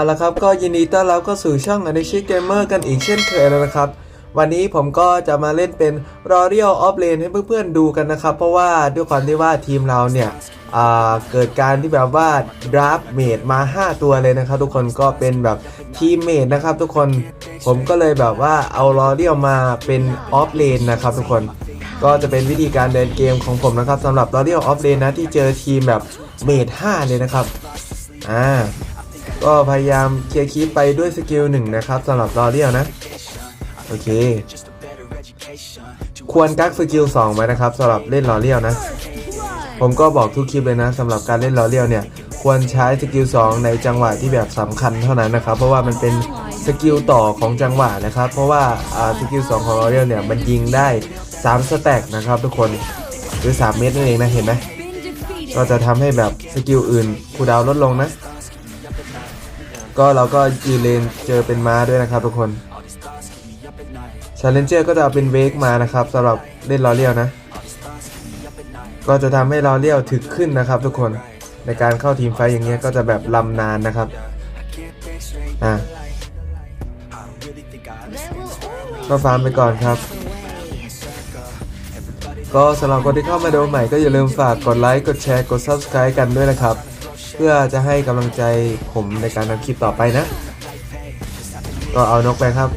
าละครับก็ยินดีต้อนรับเข้าสู่ช่อง a n i s h i Gamer กันอีกเช่นเคยแล้วนะครับ วันนี้ผมก็จะมาเล่นเป็น Royal of Lane ให้เพื่อนๆดูกันนะครับ เพราะว่าด้วยความที่ว่าทีมเราเนี่ยเกิดการที่แบบว่า draft mate มา 5 ตัวเลยนะครับ ทุกคนก็เป็นแบบทีมเมทนะครับ ทุกคนผมก็เลยแบบว่าเอา Royal มาเป็น Off Lane นะครับ ทุกคนก็จะเป็นวิธีการเดินเกมของผมนะครับสำหรับ Royal of Lane นนะที่เจอทีมแบบเมท5เลยนะครับอ่า ก็พยายามเคลียร์คีปไปด้วยสกิลหนึ่งนะครับสำหรับรอเรียวนะ โอเค ควรกักสกิล2ไว้นะครับสำหรับเล่นรอเรียวนะ ผมก็บอกทุกคลิปเลยนะสำหรับการเล่นรอเรียวเนี่ย ควรใช้สกิล2ในจังหวะที่แบบสำคัญเท่านั้นนะครับ เพราะว่ามันเป็นสกิลต่อของจังหวะนะครับ เพราะว่าสกิล2ของรอเรียวเนี่ยมันยิงได้3สแต็กนะครับทุกคนหรือ 3 เม็ดนั่นเองนะเห็นไหมก็จะทำให้แบบสกิลอื่นคูดาวลดลงนะ ก็เราก็ยืนเลนเจอเป็นม้าด้วยนะครับทุกคนชาเลนเจอร์ก็จะเป็นเวกมานะครับสำหรับเล่นลอเลียวนะ ก็จะทำให้ลอเลียวถึกขึ้นนะครับทุกคนในการเข้าทีมไฟอย่างเงี้ยก็จะแบบลำนานนะครับอะก็ฟาร์มไปก่อนครับ ก็สำหรับคนที่เข้ามาดูใหม่ก็อย่าลืมฝากกดไลค์ กดแชร์ กด Subscribe กันด้วยนะครับ พื่อจะให้กำลังใจผมในการทำคลิปต่อไปนะ ก็เอานกไปครับ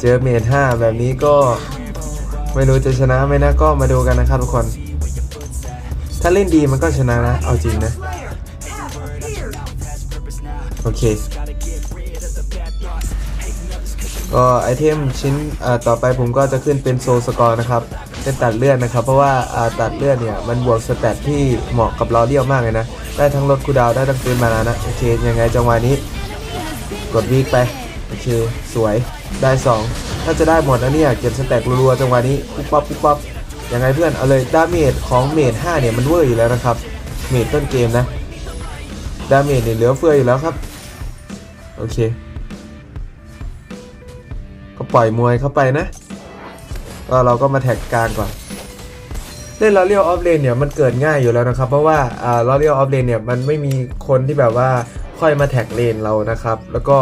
เจอเมทห้าแบบนี้ก็ไม่รู้จะชนะไหมนะก็มาดูกันนะครับทุกคน ถ้าเล่นดีมันก็ชนะนะ เอาจริงนะ โอเค ก็ไอเทมชิ้นต่อไปผมก็จะขึ้นเป็นโซสกอร์นะครับ เป็นตัดเลือดนะครับ เพราะว่าตัดเลือดเนี่ยมันบวกสแตทที่เหมาะกับลอเรียวมากเลยนะ ได้ทั้งลดคูดาวได้ทั้งปืนมานานะ โอเค ยังไงจังหวะนี้ กดวีกไป โอเค สวยได้ 2 ถ้าจะได้หมดนะเนี่ยเก็บสแต็กรัวๆจังหวะนี้ปุ๊บปั๊บปุ๊บปั๊บยังไงเพื่อนเอาเลยดาเมจของเมจ5เนี่ยมันเวอร์อยู่แล้วนะครับเมจต้นเกมนะดาเมจเนี่ยเหลือเฟืออยู่แล้วครับ โอเค ก็ปล่อยมวยเข้าไปนะ ก็เราก็มาแท็กกลางก่อนเล่นลอเรียลออฟเลนเนี่ยมันเกิดง่ายอยู่แล้วนะครับ เพราะว่าอ่าลอเรียลออฟเลนเนี่ยมันไม่มีคนที่แบบว่าค่อยมาแท็กเลนเรานะครับ แล้วก็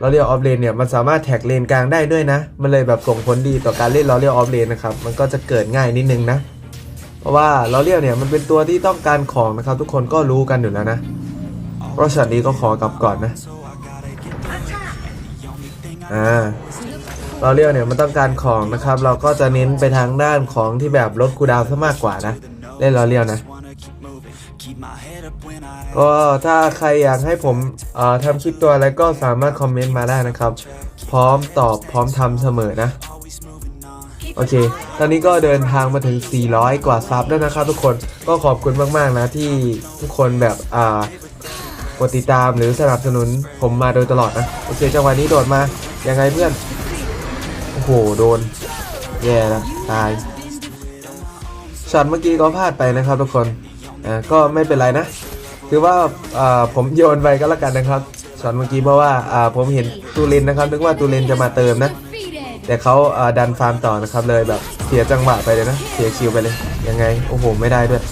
ลอเรียลออฟเลนเนี่ยมันสามารถแท็กเลนกลางได้ด้วยนะ มันเลยแบบส่งผลดีต่อการเล่นลอเรียลออฟเลนนะครับมันก็จะเกิดง่ายนิดนึงนะ เพราะว่าลอเรียลเนี่ยมันเป็นตัวที่ต้องการของนะครับ ทุกคนก็รู้กันอยู่แล้วนะเพราะช็อตนี้ก็ขอกลับก่อนนะอ่า เราเรียกเนี่ยมันต้องการของนะครับ เราก็จะเน้นไปทางด้านของที่แบบลดคูดาวซะมากกว่านะเล่นเราเรียกนะ ก็ถ้าใครอยากให้ผมทำคลิปตัวอะไรก็สามารถคอมเมนต์มาได้นะครับ พร้อมตอบพร้อมทำเสมอนะโอเค ตอนนี้ก็เดินทางมาถึง 400 กว่าซับแล้วนะครับทุกคน ก็ขอบคุณมาก ๆ นะที่ทุกคนแบบอ่ากดติดตามหรือสนับสนุนผมมาโดยตลอดนะ โอเค จังหวะนี้โดดมา ยังไงเพื่อน โอ้โหโดน แย่แล้วตายช็อตเมื่อกี้ก็พลาดไปนะครับทุกคนอ่าก็ไม่เป็นไรนะถือว่าอ่าผมโยนไปก็แล้วกันนะครับช็อตเมื่อกี้เพราะว่าอ่าผมเห็นตูเลนนะครับนึกว่าตูเลนจะมาเติมนะ แต่เขาอ่าดันฟาร์มต่อนะครับเลยแบบเสียจังหวะไปเลยนะ เสียคิวไปเลยยังไงโอ้โหไม่ได้ด้วย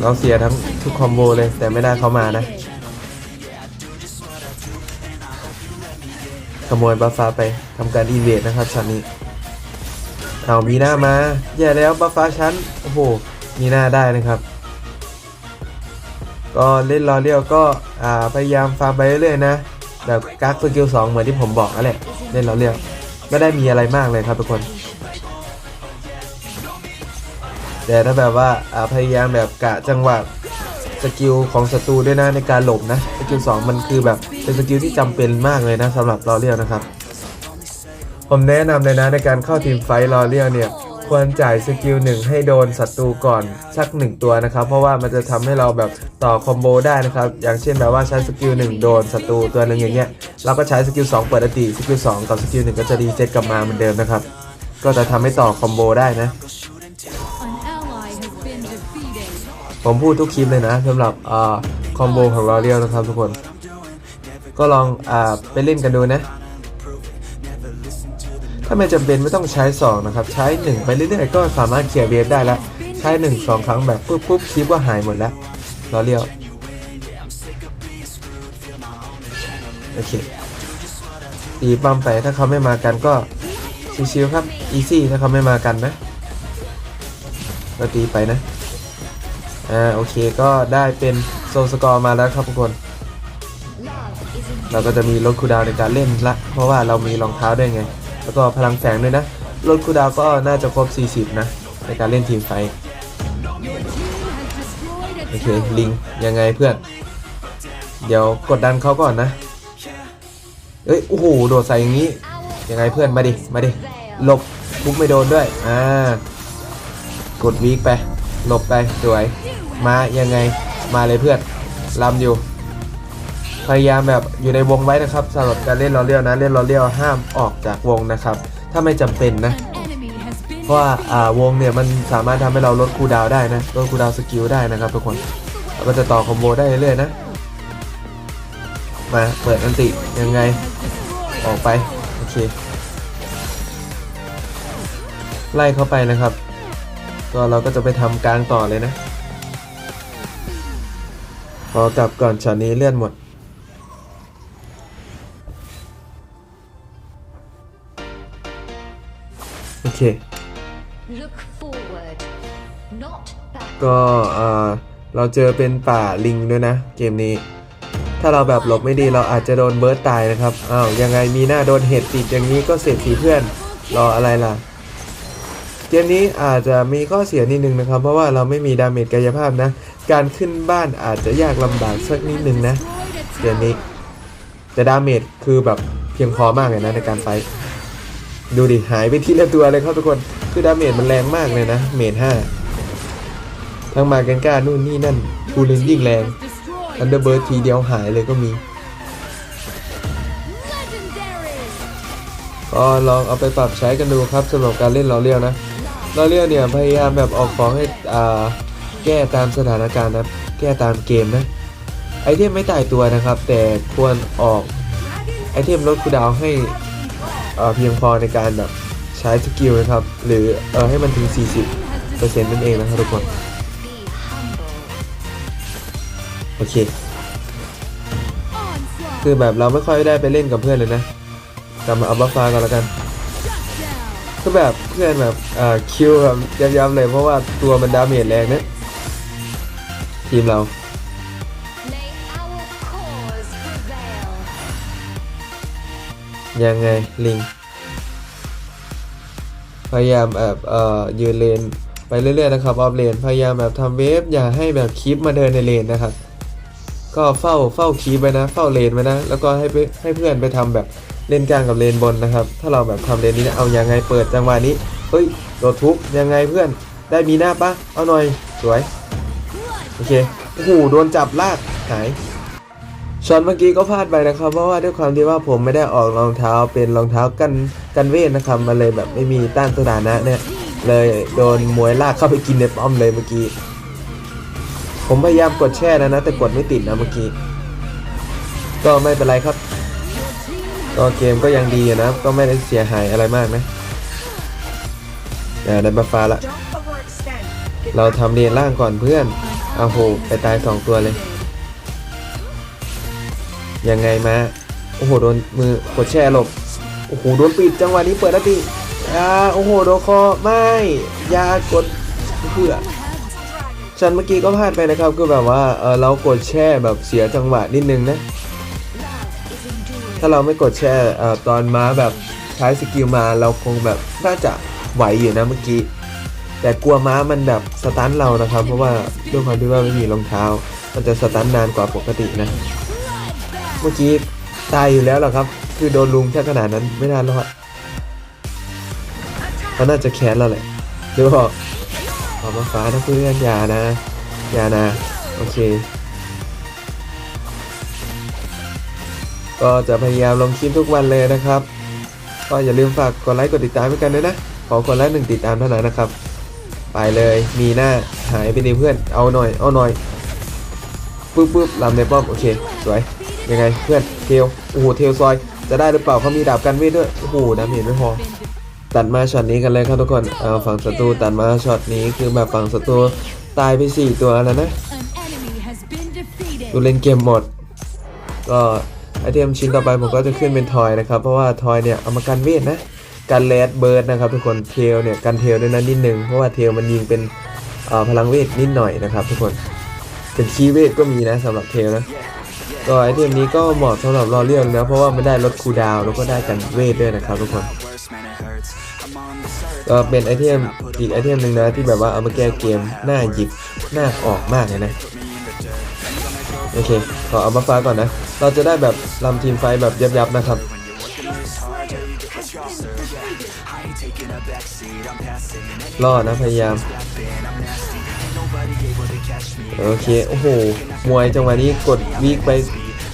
เราเสียทั้งทุกคอมโบเลยแต่ไม่ได้เขามานะขโมยบัฟฟ้าไปำการอีเวทนะครับช็อตนี้เอามีหน้ามา แย่แล้วบัฟฟ้าชั้น โอ้โห มีหน้าได้นะครับ ก็เล่นรอเรียวก็พยายามฟาร์มไปเรื่อยๆนะ แบบกักสกิลสองเหมือนที่ผมบอกนั่นแหละ เล่นรอเรียวไม่ได้มีอะไรมากเลยครับทุกคน แต่ถ้าแบบว่าาพยายามแบบกะจังหวะสกิลของศัตรูด้วยนะในการหลบนะ สกิล2มันคือแบบเป็นสกิลที่จำเป็นมากเลยนะสำหรับลอเรียลนะครับ ผมแนะนำเลยนะในการเข้าทีมไฟท์ลอเรียลเนี่ย ควรจ่ายสกิลหนึ่งให้โดนศัตรูก่อนสักหนึ่งตัวนะครับ เพราะว่ามันจะทำให้เราแบบต่อคอมโบได้นะครับ อย่างเช่นแบบว่าใช้สกิลหนึ่งโดนศัตรูตัวหนึ่งอย่างเงี้ยเราก็ใช้สกิล2เปิดอติสกิล2กับสกิลหนึ่งก็จะรีเซ็ตกลับมาเหมือนเดิมนะครับ ก็จะทำให้ต่อคอมโบได้นะผมพูดทุกคลิปเลยนะสำหรับอคอมโบของลอเรียลนะครับทุกคน ก็ลองอไปเล่นกันดูนะ ถ้าไม่จำเป็นไม่ต้องใช้ 2 นะครับ ใช้ 1 ไปเรื่อยๆ ก็สามารถเคลียร์เวฟได้แล้ว ใช้ 1 2 ครั้งแบบปุ๊บปุ๊บคลิปก็หายหมดแล้วลอเรียลโอเค ตีปั้มไปถ้าเขาไม่มากันก็ชิวๆครับ อีซี่ถ้าเขาไม่มากันนะก็ตีไปนะ อ่า โอเคก็ได้เป็นโซลสกอร์มาแล้วครับทุกคน เราก็จะมีลดคูดาวในการเล่นละ เพราะว่าเรามีรองเท้าด้วยไง แล้วก็พลังแฝงด้วยนะลดคูดาวก็น่าจะครบ 40 นะ ในการเล่นทีมไฟโอเค ลิง ยังไงเพื่อน เดี๋ยวกดดันเขาก่อนนะ เอ้ย โอ้โห โดดใส่อย่างนี้ ยังไงเพื่อน มาดิ มาดิ หลบทุบไม่โดนด้วย อ่า กดวีคไป หลบไป สวย มา ยังไง มาเลยเพื่อนลำอยู่ พยายามแบบอยู่ในวงไว้นะครับสำหรับการเล่นล้อเลี้ยวนะเล่นล้อเลี้ยวห้ามออกจากวงนะครับ ถ้าไม่จำเป็นนะ เพราะว่าอ่าวงเนี่ยมันสามารถทำให้เราลดคูดาวได้นะลดคูดาวสกิลได้นะครับทุกคนเราก็จะต่อคอมโบได้เรื่อยๆนะมาเปิดอันติยังไงออกไปโอเคไล่เข้าไปนะครับ ก็เราก็จะไปทำกลางต่อเลยนะ พอกลับก่อนช็อตนี้เลื่อนหมด เค Look forward, not back. ก็เอ่อเราเจอเป็นป่าลิงด้วยนะ เกมนี้ ถ้าเราแบบหลบไม่ดีเราอาจจะโดนเบิร์ดตายนะครับอ้าวยังไงมีหน้าโดนเห็ดติดอย่างนี้ก็เสร็จสีเพื่อนรออะไรล่ะ เกมนี้อาจจะมีข้อเสียนิดนึงนะครับ เพราะว่าเราไม่มีดาเมจกายภาพนะ การขึ้นบ้านอาจจะยากลำบากสักนิดนึงนะ เกมนี้แต่ดาเมจคือแบบเพียงพอมากเลยนะในการไฟท์ ดูดิหายไปทีละตัวเลยครับทุกคน คือดาเมจมันแรงมากเลยนะ เมจห้าทั้งมากันก้านู่นนี่นั่นทูลินยิ่งแรงอันเดอร์เบิร์ดทีเดียวหายเลยก็มี ก็ลองเอาไปปรับใช้กันดูครับสำหรับการเล่นลอเลียวนะลอเลียวเนี่ยพยายามแบบออกของให้อ่าแก้ตามสถานการณ์นะ แก้ตามเกมนะ ไอเทมไม่ตายตัวนะครับ แต่ควรออกไอเทมลดคูดาวให้ เพียงพอในการแบบใช้สกิลนะครับ หรือเออให้มันถึง 40%นั่นเองนะครับทุกคน โอเค คือแบบเราไม่ค่อยได้ไปเล่นกับเพื่อนเลยนะกลับมาเอาบัฟฟ้าก่อนแล้วกันก็แบบเพื่อนแบบอ่าคิวแบบย้ำๆเลยเพราะว่าตัวมันดาเมจแรงนะทีมเรา ยังไงลิง พยายามแบบเอ่อยืนเลนไปเรื่อยๆนะครับออฟเลนพยายามแบบทำเวฟอย่าให้แบบคีปมาเดินในเลนนะครับ ก็เฝ้าเฝ้าคีปไว้นะ เฝ้าเลนไว้นะ แล้วก็ให้ไปให้เพื่อนไปทำแบบเลนกลางกับเลนบนนะครับ ถ้าเราแบบทำเลนนี้นะเอายังไงเปิดจังหวะนี้เฮ้ยโดดทุบยังไงเพื่อนได้มีหน้าปะเอาหน่อยสวยโอเคโอ้โหโดนจับลากหาย ช็อตเมื่อกี้ก็พลาดไปนะครับ เพราะว่าด้วยความที่ว่าผมไม่ได้ออกรองเท้าเป็นรองเท้ากันกันเวทนะครับมันเลยแบบไม่มีต้านสถานะเนี่ยเลยโดนมวยลากเข้าไปกินในป้อมเลยเมื่อกี้ ผมพยายามกดแช่แล้วนะ แต่กดไม่ติดนะเมื่อกี้ ก็ไม่เป็นไรครับ ก็เกมก็ยังดีนะ ก็ไม่ได้เสียหายอะไรมากนะอ่าได้บัฟฟ้าละ เราทำเรียนล่างก่อนเพื่อนเอาโหไปตายสองตัวเลย ยังไงมาโอ้โหโดนมือกดแช่หลบโอ้โหโดนปิดจังหวะนี้เปิดแล้วตีอ่าโอ้โหโดนคอไม่อยากดเพื่อฉันเมื่อกี้ก็พลาดไปนะครับคือแบบว่าเออเรากดแช่แบบเสียจังหวะนิดนึงนะ ถ้าเราไม่กดแช่เอ่อตอนม้าแบบใช้สกิลมาเราคงแบบน่าจะไหวอยู่นะเมื่อกี้แต่กลัวม้ามันแบบสตันเรานะครับ เพราะว่าด้วยความที่ว่าไม่มีรองเท้า มันจะสตันนานกว่าปกตินะ เมื่อกี้ตายอยู่แล้วหรอครับ คือโดนลุงแค่ขนาดนั้นไม่น่ารอดเขาน่าจะแค้นเราแหละหรือบอกออมาฟ้านะเพื่อนอย่านะอย่านะ โอเค ก็จะพยายามลงคลิปทุกวันเลยนะครับ ก็อย่าลืมฝากกดไลค์กดติดตามให้กันด้วยนะ ขอคนละหนึ่งติดตามเท่านั้นนะครับ ไปเลย มีหน้าหายไปในเพื่อน เอาหน่อย เอาหน่อย ปึ๊บปึ๊บลำในป้อม โอเค สวย ยังไงเพื่อนเทลโอ้โหเทลซอย จะได้หรือเปล่าเขามีดาบกันเวทด้วยโอ้โหดาเมจไม่พอตัดมาช็อตนี้กันเลยครับทุกคนเอาฝั่งศัตรูตัดมาช็อตนี้คือแบบฝั่งศัตรูตายไป4ตัวแล้วนะดูเล่นเกมหมด ก็ไอเทมชิ้นต่อไปผมก็จะขึ้นเป็นทอยนะครับ เพราะว่าทอยเนี่ยเอามากันเวทนะกันเลดเบิร์ดนะครับทุกคนเทลเนี่ยกันเทลด้วยนะนิดนึงเพราะว่าเทลมันยิงเป็นพลังเวทนิดหน่อยนะครับ ทุกคนเป็นคีย์เวทก็มีนะสำหรับเทลนะ ก็ไอเทมนี้ก็เหมาะสำหรับรอเรียลนะเพราะว่ามันได้ลดคูดาวแล้วก็ได้กันเวทด้วยนะครับทุกคนก็เป็นไอเทมอีกไอเทมหนึ่งนะที่แบบว่าเอามาแก้เกมหน้าหยิบหน้าออกมากเลยนะโอเคขอเอามาฟ้าก่อนนะ เราจะได้แบบลำทีมไฟแบบยับๆนะครับรอดนะพยายาม โอเค โอ้โห มวยจังหวะนี้กดวีกไป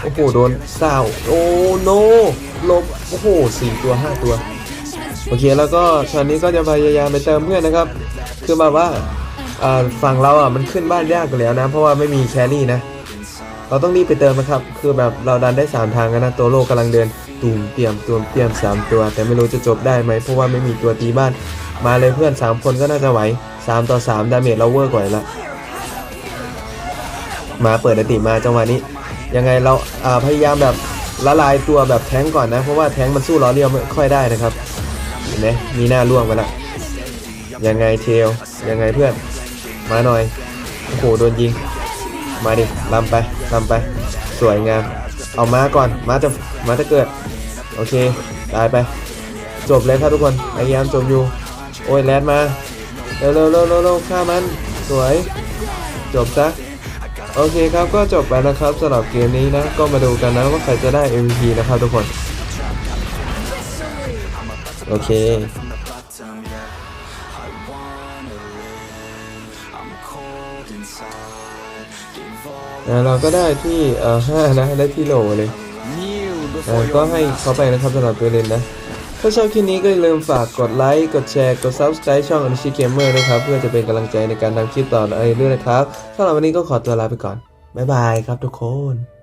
โอ้โห โดนเศร้าโอ้โนลบ โอ้โหสี่ตัวห้าตัว โอเค แล้วก็ช็อตนี้ก็จะพยายามไปเติมเพื่อนนะครับ คือแบบว่าฝั่งเราอะ มันขึ้นบ้านยากแล้วนะ เพราะว่าไม่มีแครี่นะ เราต้องรีบไปเติมนะครับ คือแบบเราดันได้ 3 ทางกันนะ ตัวโลกกำลังเดินตูมเตรียมตูมเตรียม 3 ตัว แต่ไม่รู้จะจบได้ไหม เพราะว่าไม่มีตัวตีบ้าน มาเลยเพื่อน 3 คนก็น่าจะไหว 3 ต่อ 3 ดาเมจเราเวอร์กว่าละ มาเปิดอติมาจังหวะนี้ ยังไงเราพยายามแบบละลายตัวแบบแท้งก่อนนะ เพราะว่าแท้งมันสู้ล้อเลียวไม่ค่อยได้นะครับเห็นไหมมีหน้าล่วงไปละยังไงเทลยังไงเพื่อน มาหน่อยโอ้โหโดนยิง มาดิลำไปลำไป สวยงาม เอามาก่อนมาจะมาจะเกิด โอเคตายไป จบเลยครับทุกคนพยายามจบอยู่ โอ้ยแลดมาเร็วเร็วเร็วเร็วเร็วฆ่ามัน สวย จบซะ โอเคครับก็จบไปนะครับสำหรับเกมนี้นะ ก็มาดูกันนะว่าใครจะได้ MVP นะครับทุกคน โอเค เราก็ได้ที่เอ่อห้านะ ได้ที่โหลเลยก็ให้เขาไปนะครับสำหรับตัวเล่นนะ ถ้าชอบคลิปนี้ก็อย่าลืมฝากกดไลค์กดแชร์กด Subscribe ช่องอนุชิเกมเมอร์นะครับ เพื่อจะเป็นกำลังใจในการทำคลิปต่อไปเรื่อยๆนะครับสำหรับวันนี้ก็ขอตัวลาไปก่อน บ๊ายบายครับทุกคน